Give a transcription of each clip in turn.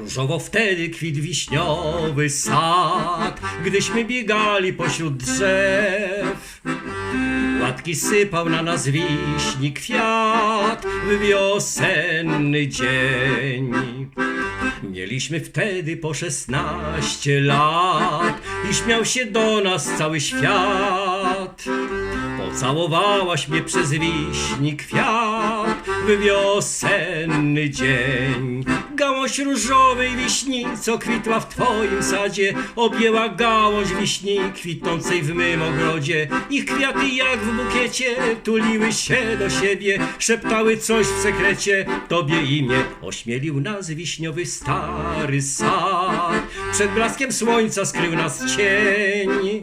Różowo wtedy kwit wiśniowy sad, gdyśmy biegali pośród drzew. Łatki sypał na nas wiśni kwiat w wiosenny dzień. Mieliśmy wtedy po szesnaście lat i śmiał się do nas cały świat. Pocałowałaś mnie przez wiśni kwiat w wiosenny dzień. Gałąź różowej wiśni, co kwitła w twoim sadzie, objęła gałąź wiśni kwitnącej w mym ogrodzie. Ich kwiaty jak w bukiecie tuliły się do siebie, szeptały coś w sekrecie tobie i mnie. Ośmielił nas wiśniowy stary sad, przed blaskiem słońca skrył nas cień.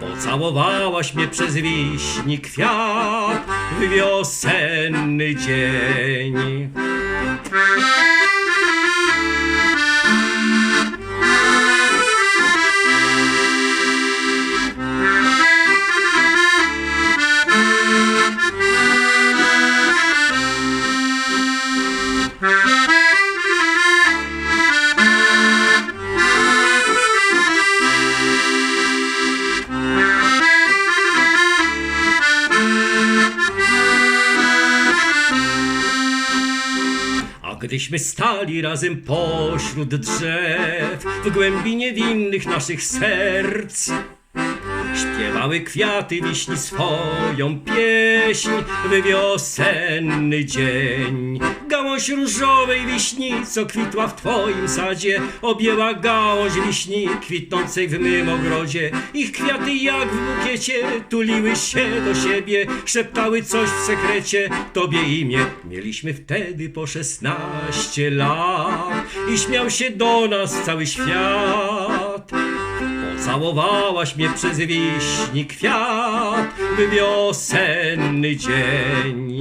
Pocałowałaś mnie przez wiśni kwiat w wiosenny dzień. Gdyśmy stali razem pośród drzew, w głębi niewinnych naszych serc, śpiewały kwiaty wiśni swoją pieśń w wiosenny dzień. Gałąź różowej wiśni, co kwitła w twoim sadzie, objęła gałąź wiśni kwitnącej w mym ogrodzie. Ich kwiaty jak w bukiecie tuliły się do siebie, szeptały coś w sekrecie tobie i mnie. Mieliśmy wtedy po szesnaście lat i śmiał się do nas cały świat. Pocałowałaś mnie przez wiśni kwiat w wiosenny dzień.